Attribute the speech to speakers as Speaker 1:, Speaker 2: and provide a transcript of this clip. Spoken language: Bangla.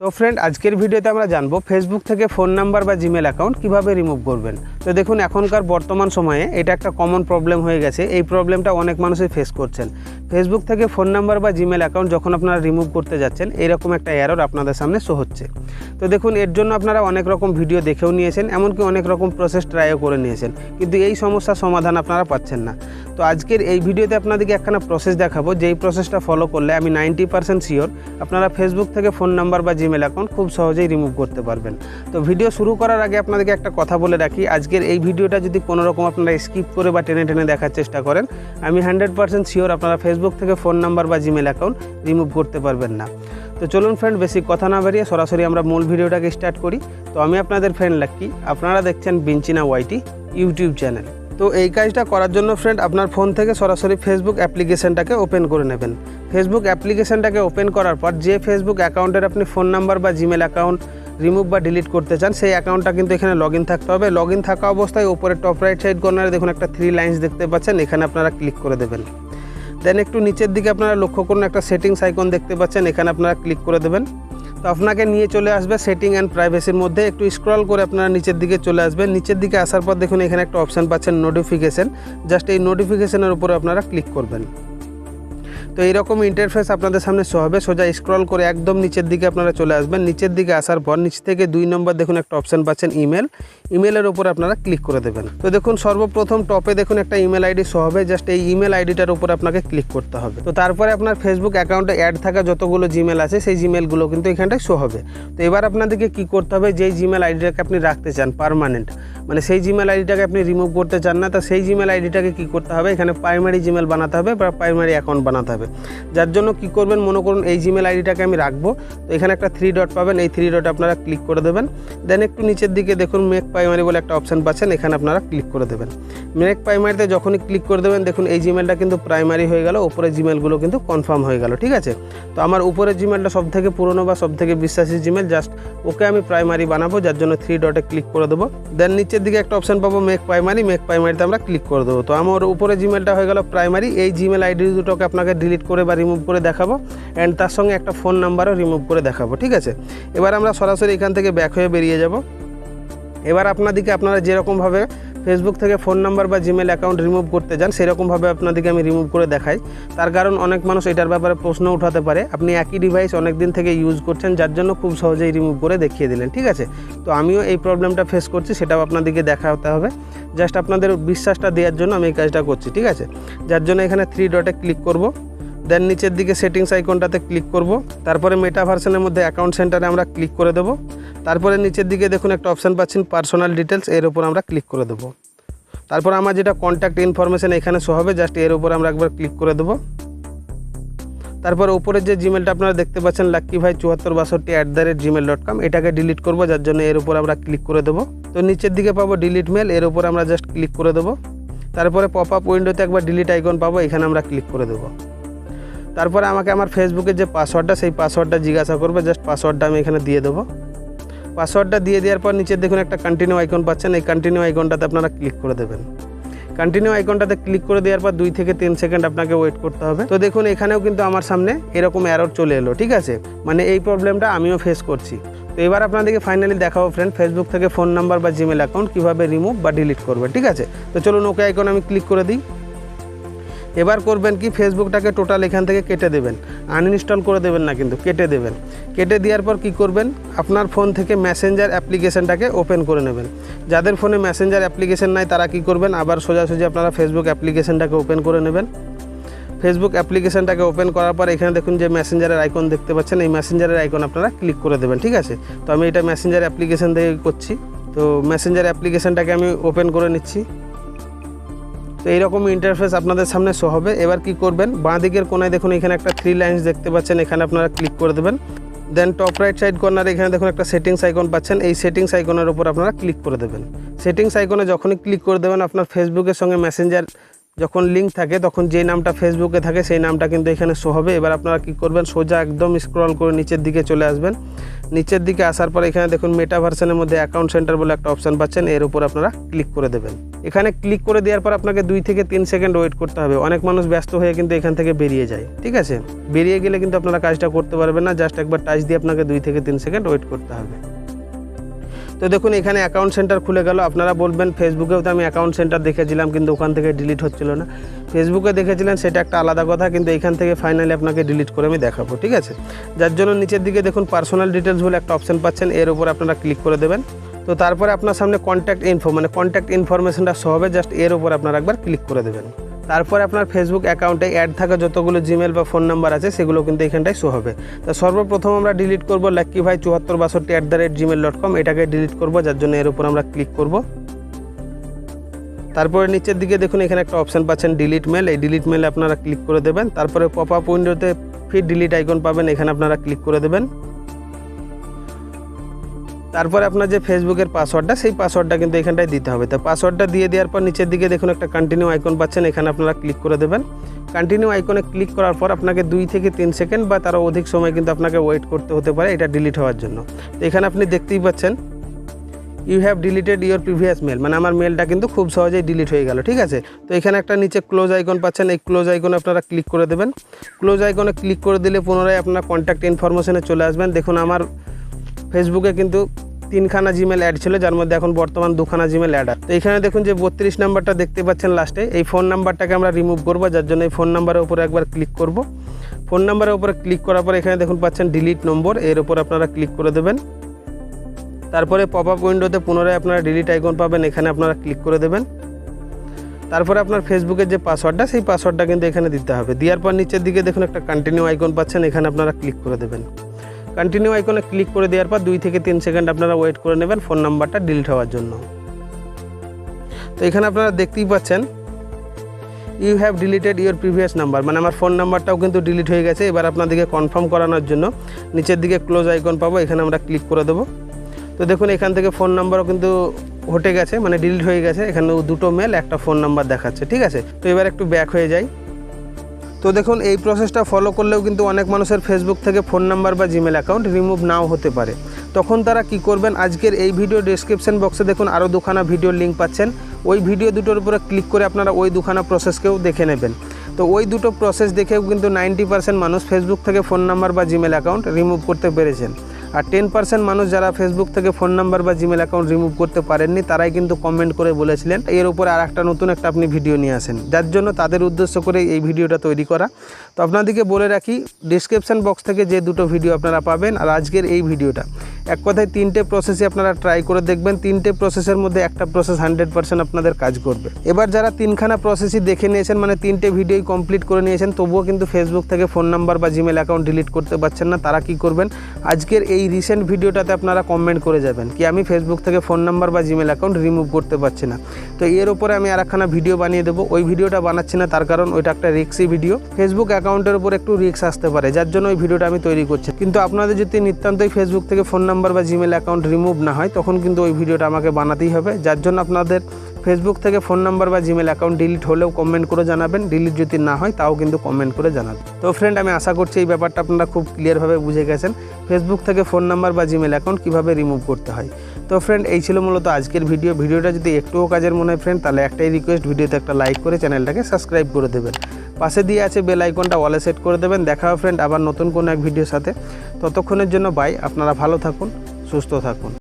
Speaker 1: তো ফ্রেন্ড আজকের ভিডিওতে আমরা জানব ফেসবুক থেকে ফোন নাম্বার বা জিমেল অ্যাকাউন্ট কীভাবে রিমুভ করবেন। তো দেখুন, এখনকার বর্তমান সময়ে এটা একটা কমন প্রবলেম হয়ে গেছে। এই প্রবলেমটা অনেক মানুষই ফেস করছেন। ফেসবুক থেকে ফোন নাম্বার বা জিমেল অ্যাকাউন্ট যখন আপনারা রিমুভ করতে যাচ্ছেন, এরকম একটা এরর আপনাদের সামনে শো হচ্ছে। তো দেখুন, এর জন্য আপনারা অনেক রকম ভিডিও দেখেও নিয়েছেন, এমনকি অনেক রকম প্রসেস ট্রাইও করে নিয়েছেন। কিন্তু এই সমস্যার সমাধান আপনারা পাচ্ছেন না। তো আজকের এই ভিডিওতে আপনাদেরকে একখানা প্রসেস দেখাবো। যেই প্রসেসটা ফলো করলে আমি নাইনটি পার্সেন্ট শিওর আপনারা ফেসবুক থেকে ফোন নাম্বার বা জিমেল অ্যাকাউন্ট খুব সহজেই রিমুভ করতে পারবেন। তো ভিডিও শুরু করার আগে আপনাদেরকে একটা কথা বলে রাখি, আজকের এই ভিডিওটা যদি কোনো রকম আপনারা স্কিপ করে বা টেনে টেনে দেখার চেষ্টা করেন, আমি হান্ড্রেড পার্সেন্ট শিওর আপনারা ফেসবুক থেকে ফোন নাম্বার বা জিমেল অ্যাকাউন্ট রিমুভ করতে পারবেন না। তো চলুন ফ্রেন্ড বেশি কথা না বাড়িয়ে সরাসরি আমরা মূল ভিডিওটাকে স্টার্ট করি। তো আমি আপনাদের ফ্রেন্ড লাক্কি আপনারা দেখছেন বিঞ্চিনা ওয়াইটি ইউটিউব চ্যানেল তো এই কাজটা করার জন্য ফ্রেন্ড আপনার ফোন থেকে সরাসরি ফেসবুক অ্যাপ্লিকেশনটাকে ওপেন করে নেবেন। ফেসবুক অ্যাপ্লিকেশনটাকে ওপেন করার পর যে ফেসবুক অ্যাকাউন্টের আপনি ফোন নাম্বার বা জিমেল অ্যাকাউন্ট রিমুভ বা ডিলিট করতে চান, সেই অ্যাকাউন্টটা কিন্তু এখানে লগ থাকতে হবে। লগ থাকা অবস্থায় উপরে টপ রাইট সাইড কর্নারে দেখুন একটা থ্রি লাইন্স দেখতে পাচ্ছেন, এখানে আপনারা ক্লিক করে দেবেন। দেন একটু নিচের দিকে আপনারা লক্ষ্য করুন, একটা সেটিংস আইকন দেখতে পাচ্ছেন, এখানে আপনারা ক্লিক করে দেবেন। তো আপনাকে নিয়ে চলে আসবে সেটিং অ্যান্ড প্রাইভেসির মধ্যে। একটু স্ক্রল করে আপনারা নিচের দিকে চলে আসবেন। নিচের দিকে আসার পর দেখুন এখানে একটা অপশান পাচ্ছেন নোটিফিকেশান জাস্ট এই নোটিফিকেশানের উপরে আপনারা ক্লিক করবেন। তো এইরকম ইন্টারফেস আপনাদের সামনে শো হবে। সোজা স্ক্রল করে একদম নিচের দিকে আপনারা চলে আসবেন। নিচের দিকে আসার পর নিচ থেকে দুই নম্বর দেখুন একটা অপশান পাচ্ছেন ইমেল ইমেলের উপর আপনারা ক্লিক করে দেবেন। তো দেখুন, সর্বপ্রথম টপে দেখুন একটা ইমেল আইডি শো হবে। জাস্ট এই ইমেল আইডিটার উপর আপনাকে ক্লিক করতে হবে। তো তারপরে আপনার ফেসবুক অ্যাকাউন্টে অ্যাড থাকা যতগুলো জিমেল আছে, সেই জিমেলগুলো কিন্তু এখানটায় শো হবে। তো এবার আপনাদেরকে কি করতে হবে? যেই জিমেল আইডিটাকে আপনি রাখতে চান পারমানেন্ট মানে সেই জিমেল আইডিটাকে আপনি রিমুভ করতে চান না, তো সেই জিমেল আইডিটাকে কি করতে হবে? এখানে প্রাইমারি জিমেল বানাতে হবে বা প্রাইমারি অ্যাকাউন্ট বানাতে হবে। যার জন্য কি করবেন, মনে করুন এই জিমেল আইডিটাকে আমি রাখব। তো এখানে একটা থ্রি ডট পাবেন, এই থ্রি ডট আপনারা ক্লিক করে দেবেন। দেন একটু নিচের দিকে দেখুন মেক প্রাইমারি বলে একটা অপশান পাচ্ছেন, এখানে আপনারা ক্লিক করে দেবেন। মেক প্রাইমারিতে যখনই ক্লিক করে দেবেন, দেখুন এই জিমেলটা কিন্তু প্রাইমারি হয়ে গেল উপরে জিমেলগুলো কিন্তু কনফার্ম হয়ে গেল, ঠিক আছে? তো আমার উপরের জিমেলটা সব থেকে পুরনো বা সব থেকে বিশ্বাসী জিমেল জাস্ট ওকে আমি প্রাইমারি বানাবো, যার জন্য থ্রি ডটে ক্লিক করে দেবো। দেন নিচের দিকে একটা অপশান পাবো মেক প্রাইমারি মেক প্রাইমারিতে আমরা ক্লিক করে দেবো। তো আমার উপরে জিমেলটা হয়ে গেল প্রাইমারি এই জিমেল আইডি দুটোকে আপনাকে ডিলিট করে বা রিমুভ করে দেখাবো অ্যান্ড তার সঙ্গে একটা ফোন নাম্বারও রিমুভ করে দেখাবো, ঠিক আছে? এবার আমরা সরাসরি এখান থেকে ব্যাক হয়ে বেরিয়ে যাব। এবার আপনাদেরকে আপনারা যেরকমভাবে ফেসবুক থেকে ফোন নাম্বার বা জিমেল অ্যাকাউন্ট রিমুভ করতে যান, সেরকমভাবে আপনাদেরকে আমি রিমুভ করে দেখাই। তার কারণ অনেক মানুষ এটার ব্যাপারে প্রশ্ন উঠাতে পারে। আপনি একই ডিভাইস অনেক দিন থেকে ইউজ করছেন, যার জন্য খুব সহজেই রিমুভ করে দেখিয়ে দিলেন, ঠিক আছে? তো আমিও এই প্রবলেমটা ফেস করছি, সেটাও আপনাদেরকে দেখাতে হবে। জাস্ট আপনাদের বিশ্বাসটা দেওয়ার জন্য আমি এই কাজটা করছি, ঠিক আছে? যার জন্য এখানে থ্রি ডটে ক্লিক করব। দেন নিচের দিকে সেটিংস আইকনটাতে ক্লিক করব। তারপরে মেটা ভার্সনের মধ্যে অ্যাকাউন্ট সেন্টারে আমরা ক্লিক করে দেবো। তারপরে নিচের দিকে দেখুন একটা অপশান পাচ্ছেন পার্সোনাল ডিটেলস এর উপর আমরা ক্লিক করে দেবো। তারপর আমার যেটা কন্ট্যাক্ট ইনফরমেশন এখানে শো হবে জাস্ট এর উপর আমরা একবার ক্লিক করে দেবো। তারপর উপরের যে জিমেলটা আপনারা দেখতে পাচ্ছেন লাক্কি ভাই চুয়াত্তর বাষট্টি at the rate Gmail dot com এটাকে ডিলিট করব, যার জন্য এর উপর আমরা ক্লিক করে দেবো। তো নিচের দিকে পাবো ডিলিট মেল এর উপর আমরা জাস্ট ক্লিক করে দেবো। তারপরে পপ আপ উইন্ডোতে একবার ডিলিট আইকন পাবো, এখানে আমরা ক্লিক করে দেবো। তারপরে আমাকে আমার ফেসবুকের যে পাসওয়ার্ডটা সেই পাসওয়ার্ডটা জিজ্ঞাসা করবে জাস্ট পাসওয়ার্ডটা আমি এখানে দিয়ে দেবো। পাসওয়ার্ডটা দিয়ে দেওয়ার পর নিচে দেখুন একটা কন্টিনিউ আইকন পাচ্ছেন, এই কন্টিনিউ আইকনটাতে আপনারা ক্লিক করে দেবেন। কন্টিনিউ আইকনটাতে ক্লিক করে দেওয়ার পর দুই থেকে তিন সেকেন্ড আপনাকে ওয়েট করতে হবে। তো দেখুন, এখানেও কিন্তু আমার সামনে এরকম অ্যারোর চলে এলো, ঠিক আছে? মানে এই প্রবলেমটা আমিও ফেস করছি। তো এবার আপনাদেরকে ফাইনালি দেখাবো ফ্রেন্ড ফেসবুক থেকে ফোন নাম্বার বা জিমেল অ্যাকাউন্ট কীভাবে রিমুভ বা ডিলিট করবে, ঠিক আছে? তো চলুন ওকে আইকন আমি ক্লিক করে দিই। এবার করবেন কি ফেসবুকটাকে টোটাল এখান থেকে কেটে দেবেন। আনইনস্টল করে দেবেন না কিন্তু, কেটে দেবেন। কেটে দেওয়ার পর কি করবেন, আপনার ফোন থেকে মেসেঞ্জার অ্যাপ্লিকেশনটাকে ওপেন করে নেবেন। যাদের ফোনে মেসেঞ্জার অ্যাপ্লিকেশন নাই, তারা কি করবেন, আবার সোজাসুজি আপনারা ফেসবুক অ্যাপ্লিকেশনটাকে ওপেন করে নেবেন। ফেসবুক অ্যাপ্লিকেশনটাকে ওপেন করার পর এখানে দেখুন যে মেসেঞ্জারের আইকন দেখতে পাচ্ছেন, এই মেসেঞ্জারের আইকন আপনারা ক্লিক করে দেবেন, ঠিক আছে? তো আমি এটা মেসেঞ্জার অ্যাপ্লিকেশন দিয়ে করছি। তো মেসেঞ্জার অ্যাপ্লিকেশনটাকে আমি ওপেন করে নিচ্ছি। তো এইরকম ইন্টারফেস আপনাদের সামনে শো হবে। এবার কি করবেন? বাঁ দিকের কোনায় দেখুন, এখানে একটা থ্রি লাইন্স দেখতে পাচ্ছেন। এখানে আপনারা ক্লিক করে দেবেন। Then top right side corner এখানে দেখুন একটা সেটিংস আইকন পাচ্ছেন। এই সেটিংস আইকনের উপর আপনারা ক্লিক করে দেবেন। সেটিংস আইকনে যখনই ক্লিক করে দেবেন, আপনার ফেসবুকের সঙ্গে মেসেঞ্জার যখন লিঙ্ক থাকে, তখন যে নামটা ফেসবুকে থাকে, সেই নামটা কিন্তু এখানে শো হবে। এবার আপনারা কি করবেন, সোজা একদম স্ক্রল করে নিচের দিকে চলে আসবেন। নিচের দিকে আসার পর এখানে দেখুন মেটা ভার্সনের মধ্যে অ্যাকাউন্ট সেন্টার বলে একটা অপশন পাচ্ছেন, এর উপর আপনারা ক্লিক করে দেবেন। এখানে ক্লিক করে দেওয়ার পর আপনাকে দুই থেকে তিন সেকেন্ড ওয়েট করতে হবে। অনেক মানুষ ব্যস্ত হয়ে কিন্তু এখান থেকে বেরিয়ে যায়, ঠিক আছে? বেরিয়ে গেলে কিন্তু আপনারা কাজটা করতে পারবেন না জাস্ট একবার টাচ দিয়ে আপনাকে দুই থেকে তিন সেকেন্ড ওয়েট করতে হবে। তো দেখুন, এখানে অ্যাকাউন্ট সেন্টার খুলে গেল। আপনারা বলবেন ফেসবুকেও তো আমি অ্যাকাউন্ট সেন্টার দেখেছিলাম, কিন্তু ওখান থেকে ডিলিট হচ্ছিল না। ফেসবুকে দেখেছিলেন, সেটা একটা আলাদা কথা, কিন্তু এখান থেকে ফাইনালি আপনাকে ডিলিট করে আমি দেখাবো, ঠিক আছে? যার জন্য নিচের দিকে দেখুন পার্সোনাল ডিটেলস বলে একটা অপশন পাচ্ছেন, এর উপর আপনারা ক্লিক করে দেবেন। তো তারপরে আপনার সামনে কন্ট্যাক্ট ইনফো মানে কন্ট্যাক্ট ইনফরমেশনটা হবে জাস্ট এর উপর আপনারা একবার ক্লিক করে দেবেন। তারপরে আপনার ফেসবুক অ্যাকাউন্টে অ্যাড থাকা যতগুলো জিমেল বা ফোন নাম্বার আছে, সেগুলো কিন্তু এখানটায় শো হবে। তো সর্বপ্রথম আমরা ডিলিট করব লাক্কি ভাই চুয়াত্তর বাষট্টি at the rate Gmail dot com এটাকে ডিলিট করব, যার জন্য এর উপর আমরা ক্লিক করব। তারপরে নিচের দিকে দেখুন, এখানে একটা অপশন পাচ্ছেন ডিলিট মেল এই ডিলিট মেলে আপনারা ক্লিক করে দেবেন। তারপরে পপ আপ উইন্ডোতে ফির ডিলিট আইকন পাবেন, এখানে আপনারা ক্লিক করে দেবেন। তারপরে আপনার যে ফেসবুকের পাসওয়ার্ডটা সেই পাসওয়ার্ডটা কিন্তু এখানটায় দিতে হবে। তো পাসওয়ার্ডটা দিয়ে দেওয়ার পর নিচের দিকে দেখুন একটা কন্টিনিউ আইকন পাচ্ছেন, এখানে আপনারা ক্লিক করে দেবেন। কন্টিনিউ আইকনে ক্লিক করার পর আপনাকে দুই থেকে তিন সেকেন্ড বা তারও অধিক সময় কিন্তু আপনাকে ওয়েট করতে হতে পারে, এটা ডিলিট হওয়ার জন্য। তো এখানে আপনি দেখতেই পাচ্ছেন you have deleted your previous mail মানে আমার মেলটা কিন্তু খুব সহজেই ডিলিট হয়ে গেল, ঠিক আছে? তো এখানে একটা নিচে ক্লোজ আইকন পাচ্ছেন, এই ক্লোজ আইকনে আপনারা ক্লিক করে দেবেন। ক্লোজ আইকনে ক্লিক করে দিলে পুনরায় আপনার কন্ট্যাক্ট ইনফরমেশনে চলে আসবেন। দেখুন আমার ফেসবুকে কিন্তু তিনখানা জিমেল অ্যাড ছিল, যার মধ্যে এখন বর্তমান দুখানা জিমেল অ্যাড তো এখানে দেখুন যে বত্রিশ নাম্বারটা দেখতে পাচ্ছেন লাস্টে এই ফোন নাম্বারটাকে আমরা রিমুভ করব, যার জন্য এই ফোন নাম্বারের উপরে একবার ক্লিক করব। ফোন নাম্বারের উপরে ক্লিক করার পর এখানে দেখুন পাচ্ছেন ডিলিট নম্বর এর উপর আপনারা ক্লিক করে দেবেন। তারপরে পপ আপ উইন্ডোতে পুনরায় আপনারা ডিলিট আইকন পাবেন, এখানে আপনারা ক্লিক করে দেবেন। তারপরে আপনার ফেসবুকের যে পাসওয়ার্ডটা সেই পাসওয়ার্ডটা কিন্তু এখানে দিতে হবে। দেওয়ার পর নিচের দিকে দেখুন একটা কন্টিনিউ আইকন পাচ্ছেন, এখানে আপনারা ক্লিক করে দেবেন। কন্টিনিউ আইকনে ক্লিক করে দেওয়ার পর দুই থেকে তিন সেকেন্ড আপনারা ওয়েট করে নেবেন ফোন নাম্বারটা ডিলিট হওয়ার জন্য। তো এখানে আপনারা দেখতেই পাচ্ছেন you have deleted your previous number মানে আমার ফোন নাম্বারটাও কিন্তু ডিলিট হয়ে গেছে। এবার আপনাদেরকে কনফার্ম করানোর জন্য নিচের দিকে ক্লোজ আইকন পাবো, এখানে আমরা ক্লিক করে দেবো। তো দেখুন, এখান থেকে ফোন নাম্বারও কিন্তু হটে গেছে মানে ডিলিট হয়ে গেছে। এখানে দুটো মেল একটা ফোন নাম্বার দেখাচ্ছে, ঠিক আছে? তো এবার একটু ব্যাক হয়ে যায় তো দেখুন, এই প্রসেসটা ফলো করলেও কিন্তু অনেক মানুষের ফেসবুক থেকে ফোন নাম্বার বা জিমেল অ্যাকাউন্ট রিমুভ নাও হতে পারে। তখন তারা কি করবেন, আজকের এই ভিডিও ডেসক্রিপশন বক্সে দেখুন আরও দুখানা ভিডিওর লিঙ্ক পাচ্ছেন। ওই ভিডিও দুটোর উপরে ক্লিক করে আপনারা ওই দুখানা প্রসেসকেও দেখে নেবেন। তো ওই দুটো প্রসেস দেখেও কিন্তু নাইনটি পার্সেন্ট মানুষ ফেসবুক থেকে ফোন নাম্বার বা জিমেল অ্যাকাউন্ট রিমুভ করতে পেরেছেন। আর টেন পার্সেন্ট মানুষ যারা ফেসবুক থেকে ফোন নাম্বার বা জিমেল অ্যাকাউন্ট রিমুভ করতে পারেননি, তারাই কিন্তু কমেন্ট করে বলেছিলেন, এর উপরে আর একটা নতুন একটা আপনি ভিডিও নিয়ে আসেন। যার জন্য তাদের উদ্দেশ্য করে এই ভিডিওটা তৈরি করা। তো আপনাদেরকে বলে রাখি ডিসক্রিপশান বক্স থেকে যে দুটো ভিডিও আপনারা পাবেন, আর আজকের এই ভিডিওটা এক কথায় তিনটে প্রসেসই আপনারা ট্রাই করে দেখবেন। তিনটে প্রসেসের মধ্যে একটা প্রসেস হান্ড্রেড পার্সেন্ট আপনাদের কাজ করবে। এবার যারা তিনখানা প্রসেসই দেখে নিয়েছেন মানে তিনটে ভিডিওই কমপ্লিট করে নিয়েছেন, তবুও কিন্তু ফেসবুক থেকে ফোন নাম্বার বা জিমেল অ্যাকাউন্ট ডিলিট করতে পারছেন না, তারা কি করবেন? আজকের এই রিসেন্ট ভিডিওটাতে আপনারা কমেন্ট করে যাবেন কি আমি ফেসবুক থেকে ফোন নাম্বার বা জিমেল অ্যাকাউন্ট রিমুভ করতে পারছি না। তো এর উপরে আমি আর একখানা ভিডিও বানিয়ে দেবো। ওই ভিডিওটা বানাচ্ছি না, তার কারণ ওইটা একটা রিক্সি ভিডিও ফেসবুক অ্যাকাউন্টের উপর একটু রিক্স আসতে পারে, যার জন্য ওই ভিডিওটা আমি তৈরি করছি। কিন্তু আপনাদের যদি নিতান্তই ফেসবুক থেকে ফোন নাম্বার বা জিমেল অ্যাকাউন্ট রিমুভ না হয়, তখন কিন্তু ওই ভিডিওটা আমাকে বানাতেই হবে। যার জন্য আপনাদের ফেসবুক থেকে ফোন নাম্বার বা জিমেল অ্যাকাউন্ট ডিলিট হলেও কমেন্ট করে জানাবেন ডিলিট যদি না হয় তাও কিন্তু কমেন্ট করে জানাবেন। তো ফ্রেন্ড আমি আশা করছি এই ব্যাপারটা আপনারা খুব ক্লিয়ারভাবে বুঝে গেছেন। ফেসবুক থেকে ফোন নাম্বার বা জিমেল অ্যাকাউন্ট কীভাবে রিমুভ করতে হয়। তো ফ্রেন্ড এই ছিল মূলত আজকের ভিডিও ভিডিওটা যদি একটুও কাজের মনে হয় ফ্রেন্ড তাহলে একটাই রিকোয়েস্ট ভিডিওতে একটা লাইক করে চ্যানেলটাকে সাবস্ক্রাইব করে দেবেন। পাশে দিয়ে আছে বেল আইকনটা ওয়ালে সেট করে দেবেন। দেখা হবে ফ্রেন্ড আবার নতুন কোনো এক ভিডিওর সাথে। ততক্ষণের জন্য বাই আপনারা ভালো থাকুন, সুস্থ থাকুন।